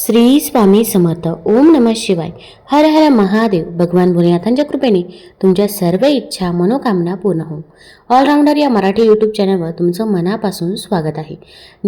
श्री स्वामी समर्थ. ओम नमः शिवाय. हर हर महादेव. भगवान भोलेनाथांच्या कृपेने तुमच्या सर्व इच्छा मनोकामना पूर्ण हो ऑलराऊंडर या मराठी यूट्यूब चॅनलवर तुमचं मनापासून स्वागत आहे.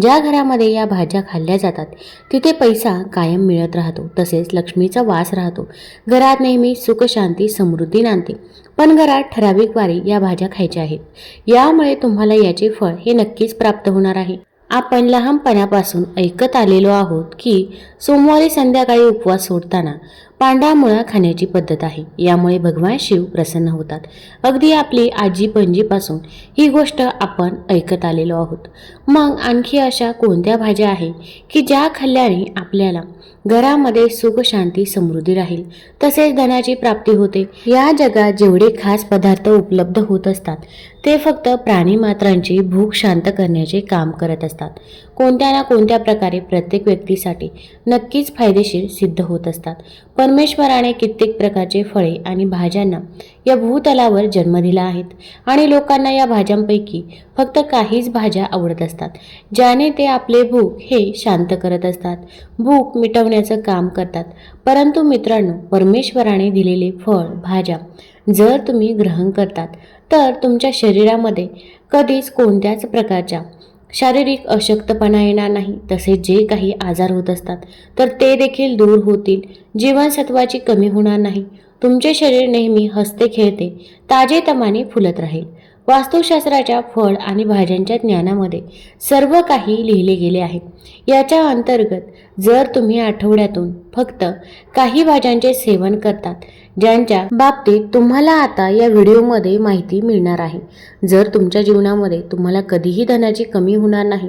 ज्या घरामध्ये या भाज्या खाल्ल्या जातात तिथे पैसा कायम मिळत राहतो. तसेच लक्ष्मीचा वास राहतो. घरात नेहमी सुख शांती समृद्धी नांदते. पण घरात ठराविक वारी या भाज्या खायच्या आहेत. यामुळे तुम्हाला याचे फळ हे नक्कीच प्राप्त होणार आहे. आपण लहानपणापासून ऐकत आलेलो आहोत की सोमवारी संध्याकाळी उपवास सोडताना पांढरा मुळा खाण्याची पद्धत आहे. यामुळे भगवान शिव प्रसन्न होतात. अगदी आपली आजी पणजीपासून ही गोष्ट आपण ऐकत आलेलो आहोत. मग आणखी अशा कोणत्या भाज्या आहे की ज्या खाल्ल्याने आपल्याला घरामध्ये सुख शांती समृद्धी राहील? तसेच धनाची प्राप्ती होते. या जगात जेवढे खास पदार्थ उपलब्ध होत असतात ते फक्त प्राणीमात्रांची भूक शांत करण्याचे काम करत असतात. कोणत्या ना कोणत्या प्रकारे प्रत्येक व्यक्तीसाठी नक्कीच फायदेशीर सिद्ध होत असतात. परमेश्वराने कित्येक प्रकारचे फळे आणि भाज्यांना या भूतलावर जन्म दिला आहेत आणि लोकांना या भाज्यांपैकी फक्त काहीच भाज्या आवडत असतात ज्याने ते आपले भूक हे शांत करत असतात भूक मिटवण्याचं काम करतात. परंतु मित्रांनो परमेश्वराने दिलेले फळ भाज्या जर तुम्ही ग्रहण करतात तर तुमच्या शरीरामध्ये कधीच कोणत्याच प्रकारच्या शारीरिक अशक्तपणा येणार नाही. तसेच जे काही आजार होत असतात तर ते देखील दूर होतील. जीवनसत्वाची कमी होणार नाही. तुमचे शरीर नेहमी हसते खेळते ताजेतमाने फुलत राहील. वास्तुशास्त्राच्या फळ आणि भाज्यांच्या ज्ञानामध्ये सर्व काही लिहिले गेले आहे. याच्या अंतर्गत जर तुम्ही आठवड्यातून फक्त काही भाज्यांचे सेवन करतात ज्यांच्या बाबतीत तुम्हाला आता या व्हिडिओमध्ये माहिती मिळणार आहे. जर तुमच्या जीवनामध्ये तुम्हाला कधीही धनाची कमी होणार नाही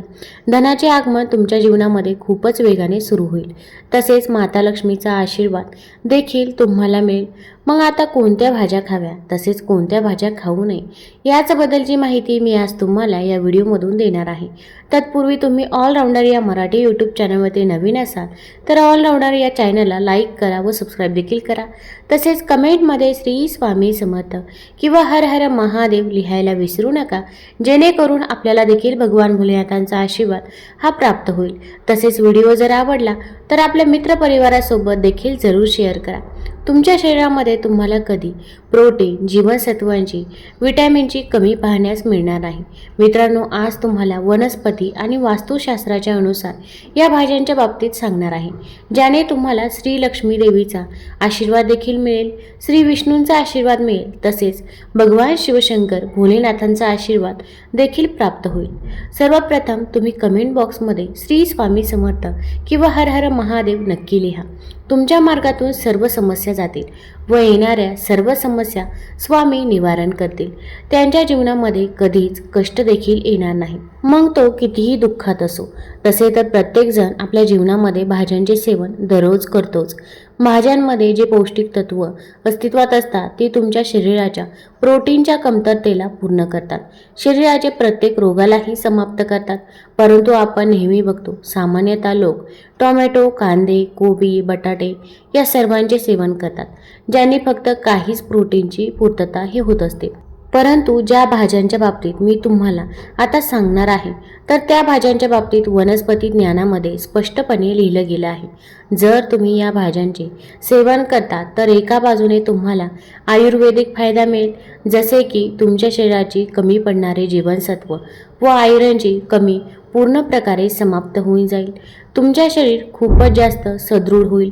धनाचे आगमन तुमच्या जीवनामध्ये खूपच वेगाने सुरू होईल. तसेच माता लक्ष्मीचा आशीर्वाद देखील तुम्हाला मिळेल. मग आता कोणत्या भाज्या खाव्या? तसेच कोणत्या भाज्या खाऊ नये? याचबद्दलची माहिती मी आज तुम्हाला या व्हिडिओमधून देणार आहे. तत्पूर्वी तुम्ही ऑलराऊंडर या मराठी यूट्यूब चॅनलवरती नवीन असाल तर ऑलराऊंडर या चॅनलला लाईक करा व सबस्क्राईब देखील करा. तसेच कमेंटमध्ये श्री स्वामी समर्थ किंवा हर हर महादेव लिहायला विसरू नका जेणेकरून आपल्याला देखील भगवान भोलेनाथांचा आशीर्वाद हा प्राप्त होईल. तसेच व्हिडिओ जर आवडला तर आपल्या मित्रपरिवारासोबत देखील जरूर शेअर करा. तुमच्या शरीरामध्ये तुम्हाला कधी प्रोटीन जीवनसत्वांची विटॅमिनची कमी पाहण्यास मिळणार नाही. मित्रांनो आज तुम्हाला वनस्पती आणि वास्तुशास्त्राच्या अनुसार या भाज्यांच्या बाबतीत सांगणार आहे ज्याने तुम्हाला श्री लक्ष्मी देवीचा आशीर्वाद देखील मिळेल श्री विष्णूंचा आशीर्वाद मिळेल तसेच भगवान शिवशंकर भोलेनाथांचा आशीर्वाद देखील प्राप्त होईल. सर्वप्रथम तुम्ही कमेंट बॉक्समध्ये श्री स्वामी समर्थ किंवा हर हर महादेव नक्की लिहा. तुमच्या मार्गातून सर्व समस्या जातील व येणाऱ्या सर्व समस्या स्वामी निवारण करतील. त्यांच्या जीवनामध्ये कधीच कष्ट देखील येणार नाही मग तो कितीही दुःखात असो तसे तर प्रत्येकजण आपल्या जीवनामध्ये भाज्यांचे सेवन दररोज करतोच. भाज्यांमध्ये जे पौष्टिक तत्व अस्तित्वात असतात ती तुमच्या शरीराच्या प्रोटीनच्या कमतरतेला पूर्ण करतात. शरीराचे प्रत्येक रोगालाही समाप्त करतात. परंतु आपण नेहमी बघतो सामान्यतः लोक टोमॅटो कांदे कोबी बटाटे या सर्वांचे सेवन करतात ज्यांनी फक्त काहीच प्रोटीनची पूर्तता ही होत असते. परंतु ज्या भाज्यांच्या बाबतीत मी तुम्हाला आता सांगणार आहे तर त्या भाज्यांच्या बाबतीत वनस्पती ज्ञानामध्ये स्पष्टपणे लिहिलं गेलं आहे. जर तुम्ही या भाज्यांचे सेवन करता तर एका बाजूने तुम्हाला आयुर्वेदिक फायदा मिळेल जसे की तुमच्या शरीराची कमी पडणारे जीवनसत्व व आयरनची कमी पूर्ण प्रकारे समाप्त होऊन जाईल. तुमच्या शरीर खूपच जास्त सदृढ होईल.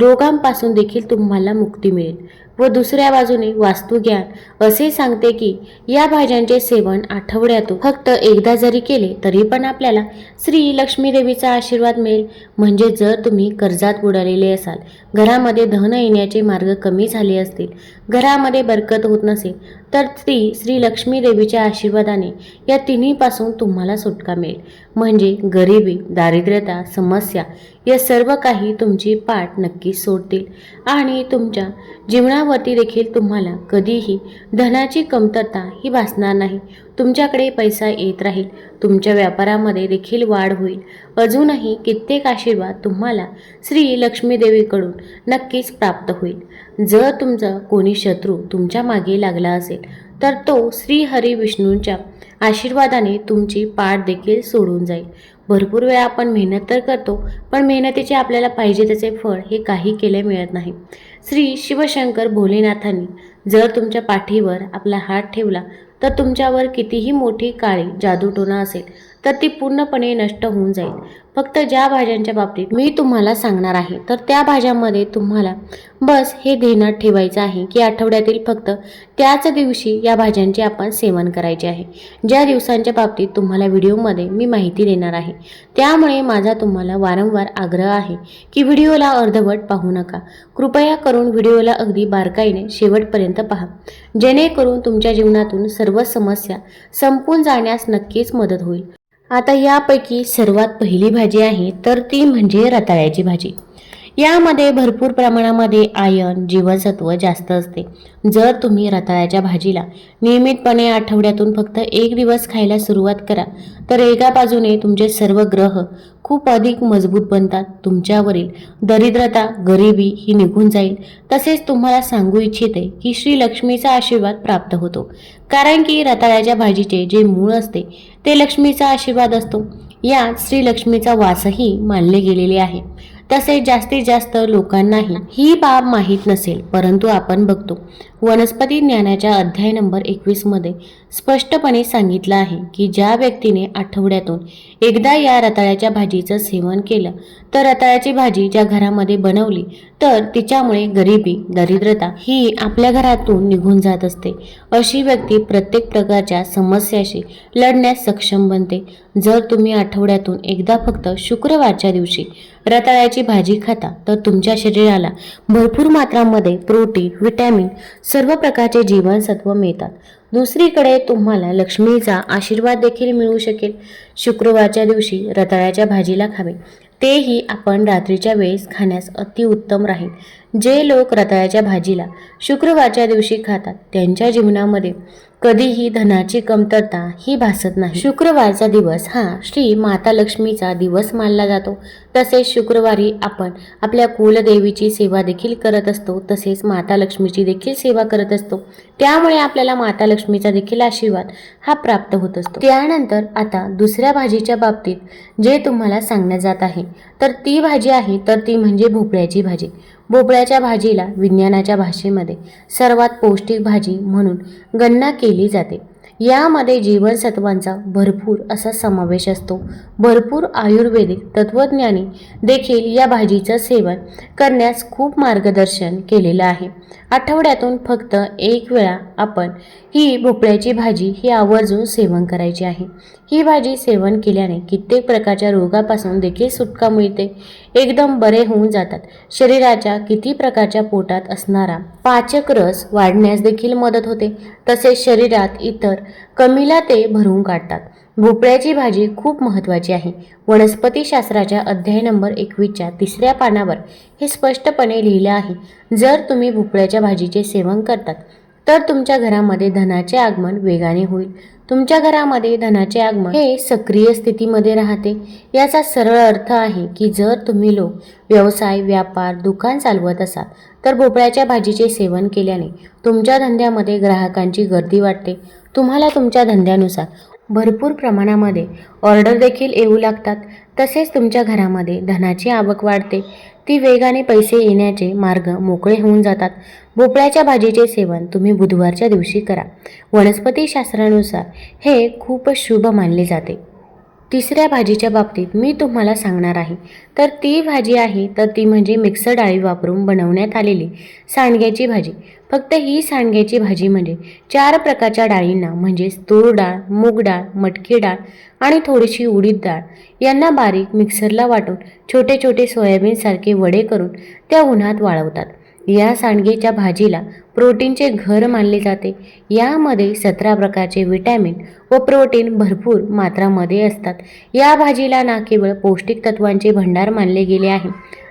रोगांपासून देखील तुम्हाला मुक्ती मिळेल. व दुसऱ्या बाजूने वास्तुज्ञान असे सांगते की या भाज्यांचे सेवन आठवड्यातून फक्त एकदा जरी केले तरी पण आपल्याला श्री लक्ष्मी देवीचा आशीर्वाद मिळेल. म्हणजे जर तुम्ही कर्जात बुडालेले असाल घरामध्ये धन येण्याचे मार्ग कमी झाले असतील घरामध्ये बरकत होत नसेल तर ती श्री लक्ष्मी देवीच्या आशीर्वादाने या तिन्हीपासून तुम्हाला सुटका मिळेल. म्हणजे गरिबी दारिद्र्यता समस्या या सर्व काही तुमची पाठ नक्की नक्कीच सोडतील. आणि तुमच्या जीवनावरती देखील तुम्हाला कधीही धनाची कमतरता ही भासणार नाही. तुमच्याकडे पैसा येत राहील. तुमच्या व्यापारामध्ये देखील वाढ होईल. अजूनही कित्येक आशीर्वाद तुम्हाला श्री लक्ष्मीदेवीकडून नक्कीच प्राप्त होईल. जर तुमचा कोणी शत्रू तुमच्या मागे लागला असेल तर तो श्री हरी विष्णूंच्या आशीर्वादाने तुमची पाठ देखील सोडून जाईल. भरपूर वेळा आपण मेहनत तर करतो पण मेहनतीचे आपल्याला पाहिजे त्याचे फळ हे काही केले मिळत नाही. श्री शिवशंकर भोलेनाथांनी जर तुमच्या पाठीवर आपला हात ठेवला तर तुमच्यावर कितीही मोठी काळी जादूटोना असेल तर ती पूर्णपणे नष्ट होऊन जाईल. फक्त ज्या भाज्यांच्या बाबतीत मी तुम्हाला सांगणार आहे तर त्या भाज्यांमध्ये तुम्हाला बस हे ध्यानात ठेवायचं आहे की आठवड्यातील फक्त त्याच दिवशी या भाज्यांचे आपण सेवन करायचे आहे. ज्या दिवसांच्या बाबतीत तुम्हाला व्हिडिओमध्ये मी माहिती देणार आहे त्यामुळे माझा तुम्हाला वारंवार आग्रह आहे की व्हिडिओला अर्धवट पाहू नका. कृपया करून व्हिडिओला अगदी बारकाईने शेवटपर्यंत पहा. जेणेकरून तुमच्या जीवनातून सर्व समस्या संपून जाण्यास नक्कीच मदत होईल. आता यापैकी सर्वात पहिली भाजी आहे तर ती म्हणजे रताळ्याची भाजी. यामध्ये भरपूर प्रमाणामध्ये आयन जीवनसत्व जास्त असते. जर तुम्ही रताळ्याच्या भाजीला नियमितपणे आठवड्यातून फक्त एक दिवस खायला सुरुवात करा तर एका बाजूने तुमचे सर्व ग्रह खूप अधिक मजबूत बनतात. तुमच्यावरील दरिद्रता गरिबी ही निघून जाईल. तसेच तुम्हाला सांगू इच्छिते की श्री लक्ष्मीचा आशीर्वाद प्राप्त होतो. कारण की रताळ्याच्या भाजीचे जे मूळ असते ते लक्ष्मीचा आशीर्वाद असतो. यात श्री लक्ष्मीचा वासही मानले गेलेले आहे. तसेच जास्तीत जास्त लोकांनाही ही बाब माहीत नसेल परंतु आपण बघतो. वनस्पती ज्ञानाच्या अध्याय नंबर एकवीसमध्ये स्पष्टपणे सांगितलं आहे की ज्या व्यक्तीने आठवड्यातून एकदा या रताळ्याच्या भाजीचं सेवन केलं तर रताळ्याची भाजी ज्या घरामध्ये बनवली तर तिच्यामुळे गरिबी दरिद्रता ही आपल्या घरातून निघून जात असते. अशी व्यक्ती प्रत्येक प्रकारच्या समस्याशी लढण्यास सक्षम बनते. जर तुम्ही आठवड्यातून एकदा फक्त शुक्रवारच्या दिवशी रताळ्याची भाजी खाता तर तुमच्या शरीराला भरपूर मात्रामध्ये प्रोटीन व्हिटॅमिन सर्व प्रकारचे जीवनसत्व मिळतात. दुसरीकडे तुम्हाला लक्ष्मीचा आशीर्वाद देखील मिळू शकेल. शुक्रवारच्या दिवशी रताळ्याच्या भाजीला खावे. तेही आपण रात्रीच्या वेळेस खाण्यास अतिउत्तम राहील. जे लोक रताळ्याच्या भाजीला शुक्रवारच्या दिवशी खातात त्यांच्या जीवनामध्ये कधीही धनाची कमतरता ही भासत नाही. शुक्रवारचा दिवस हा श्री माता लक्ष्मीचा दिवस मानला जातो. तसेच शुक्रवारी आपण आपल्या कुलदेवीची सेवा देखील करत असतो. तसेच माता लक्ष्मीची देखील सेवा करत असतो. त्यामुळे आपल्याला माता लक्ष्मीचा देखील आशीर्वाद हा प्राप्त होत असतो. त्यानंतर आता दुसऱ्या भाजीच्या बाबतीत जे तुम्हाला सांगण्यात जात आहे. तर ती भाजी आहे तर ती म्हणजे भोपळ्याची भाजी. भोपळ्याच्या भाजीला विज्ञानाच्या भाषेमध्ये सर्वात पौष्टिक भाजी म्हणून गणना केली जाते. यामध्ये जीवनसत्वांचा भरपूर असा समावेश असतो. भरपूर आयुर्वेदिक तत्त्वज्ञानी देखील या भाजीचं सेवन करण्यास खूप मार्गदर्शन केलेलं आहे. आठवड्यातून फक्त एक वेळा आपण ही भोपळ्याची भाजी ही आवर्जून सेवन करायची आहे. ही भाजी सेवन केल्याने कित्येक प्रकारच्या रोगापासून देखील सुटका मिळते. एकदम बरे होऊन जातात. शरीराच्या किती प्रकारच्या पोटात असणारा पाचक रस वाढण्यास देखील मदत होते. तसेच शरीरात इतर कमीला ते भरून काढतात. भोपळ्याची भाजी खूप महत्त्वाची आहे. वनस्पतीशास्त्राच्या अध्याय नंबर एकवीसच्या तिसऱ्या पानावर हे स्पष्टपणे लिहिलं आहे. जर तुम्ही भोपळ्याच्या भाजीचे सेवन करतात तर तुमच्या घरामध्ये धनाचे आगमन वेगाने होईल. तुमच्या घरामध्ये धनाचे आगमन हे सक्रिय स्थितीमध्ये राहते. याचा सरळ अर्थ आहे की जर तुम्ही लोक व्यवसाय व्यापार दुकान चालवत असाल तर भोपळ्याच्या भाजीचे सेवन केल्याने तुमच्या धंद्यामध्ये ग्राहकांची गर्दी वाढते. तुम्हाला तुमच्या धंद्यानुसार भरपूर प्रमाणामध्ये ऑर्डर देखील येऊ लागतात. तसेच तुमच्या घरामध्ये धनाची आवक वाढते. ती वेगाने पैसे येण्याचे मार्ग मोकळे होऊन जातात. भोपळ्याच्या भाजीचे सेवन तुम्ही बुधवारच्या दिवशी करा. वनस्पतीशास्त्रानुसार हे खूप शुभ मानले जाते. तिसऱ्या भाजीच्या बाबतीत मी तुम्हाला सांगणार आहे. तर ती भाजी आहे तर ती म्हणजे मिक्सर डाळी वापरून बनवण्यात आलेली सांडग्याची भाजी. फक्त ही सांडग्याची भाजी म्हणजे चार प्रकारच्या डाळींना म्हणजेच तूर डाळ मूग डाळ मटकी डाळ आणि थोडीशी उडीद डाळ यांना बारीक मिक्सरला वाटून छोटे छोटे सोयाबीनसारखे वडे करून त्या उन्हात वाळवतात. या सांडगेच्या भाजीला प्रोटीनचे घर मानले जाते. यामध्ये सतरा प्रकारचे विटॅमिन व प्रोटीन भरपूर मात्रामध्ये असतात. या भाजीला ना केवळ पौष्टिक तत्वांचे भंडार मानले गेले आहे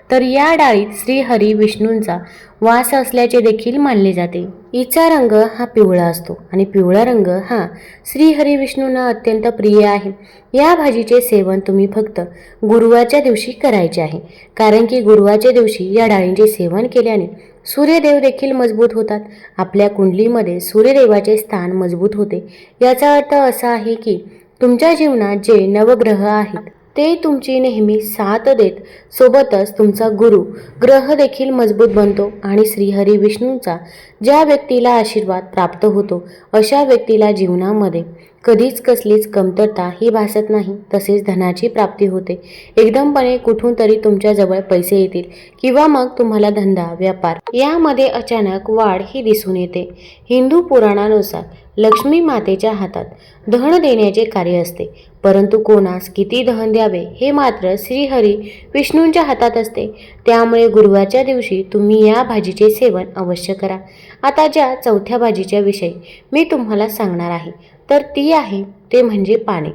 तर या डाळीत श्रीहरी विष्णूंचा वास असल्याचे देखील मानले जाते. हिचा रंग हा पिवळा असतो आणि पिवळा रंग हा श्रीहरी विष्णूंना अत्यंत प्रिय आहे. या भाजीचे सेवन तुम्ही फक्त गुरुवारच्या दिवशी करायचे आहे. कारण की गुरुवारच्या दिवशी या डाळींचे सेवन केल्याने सूर्यदेव देखील मजबूत होतात. आपल्या कुंडलीमध्ये सूर्यदेवाचे स्थान मजबूत होते. याचा अर्थ असा आहे की तुमच्या जीवनात जे नवग्रह आहेत ते तुमची नेहमी साथ देत. सोबतच तुमचा गुरु ग्रह देखील मजबूत बनतो आणि श्रीहरी विष्णूंचा ज्या व्यक्तीला आशीर्वाद प्राप्त होतो अशा व्यक्तीला जीवनामध्ये कधीच कसलीच कमतरता ही भासत नाही तसेच धनाची प्राप्ती होते. एकदमपणे कुठून तरी तुमच्याजवळ पैसे येतील किंवा मग तुम्हाला धंदा व्यापार यामध्ये अचानक वाढ ही दिसून येते. हिंदू पुराणानुसार लक्ष्मी मातेच्या हातात दहन देण्याचे कार्य असते. परंतु कोणास किती दहन द्यावे हे मात्र श्रीहरी विष्णूंच्या हातात असते. त्यामुळे गुरुवारच्या दिवशी तुम्ही या भाजीचे सेवन अवश्य करा. आता ज्या चौथ्या भाजीच्या विषयी मी तुम्हाला सांगणार आहे. तर ती आहे ते म्हणजे पाने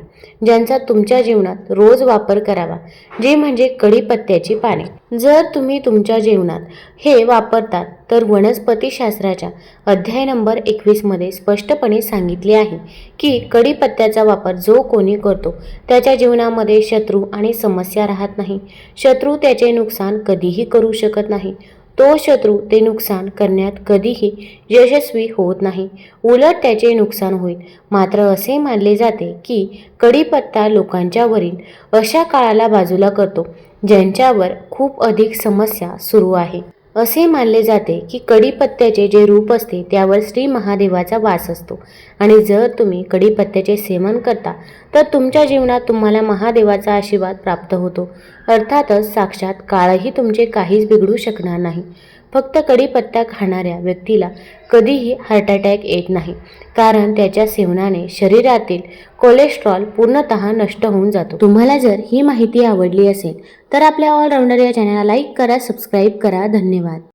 ज्यांचा तुमच्या जीवनात रोज वापर करावा जे म्हणजे कढीपत्त्याची पाने जर तुम्ही तुमच्या जीवनात हे वापरतात तर वनस्पतीशास्त्राच्या अध्याय नंबर एकवीसमध्ये स्पष्टपणे सांगितले आहे की कढीपत्त्याचा वापर जो कोणी करतो त्याच्या जीवनामध्ये शत्रू आणि समस्या राहत नाही. शत्रू त्याचे नुकसान कधीही करू शकत नाही. तो शत्रू ते नुकसान करण्यात कधीही यशस्वी होत नाही. उलट त्याचे नुकसान होईल. मात्र असे मानले जाते की कढीपत्ता लोकांच्यावरील अशा काळाला बाजूला करतो ज्यांच्यावर खूप अधिक समस्या सुरू आहे. असे मानले जाते की कडीपत्त्याचे जे रूप असते त्यावर श्री महादेवाचा वास असतो. आणि जर तुम्ही कडीपत्त्याचे सेवन करता तर तुमच्या जीवनात तुम्हाला महादेवाचा आशीर्वाद प्राप्त होतो. अर्थातच साक्षात काळही तुमचे काहीच बिघडू शकणार नाही. फक्त कढीपत्ता खाणाऱ्या व्यक्तीला कधीही हार्ट अटॅक येत नाही. कारण त्याच्या सेवनाने शरीरातील कोलेस्ट्रॉल पूर्णतः नष्ट होऊन जातो. तुम्हाला जर ही माहिती आवडली असेल तर आपल्या ऑलराऊंडर या चॅनलला लाईक करा सबस्क्राईब करा. धन्यवाद.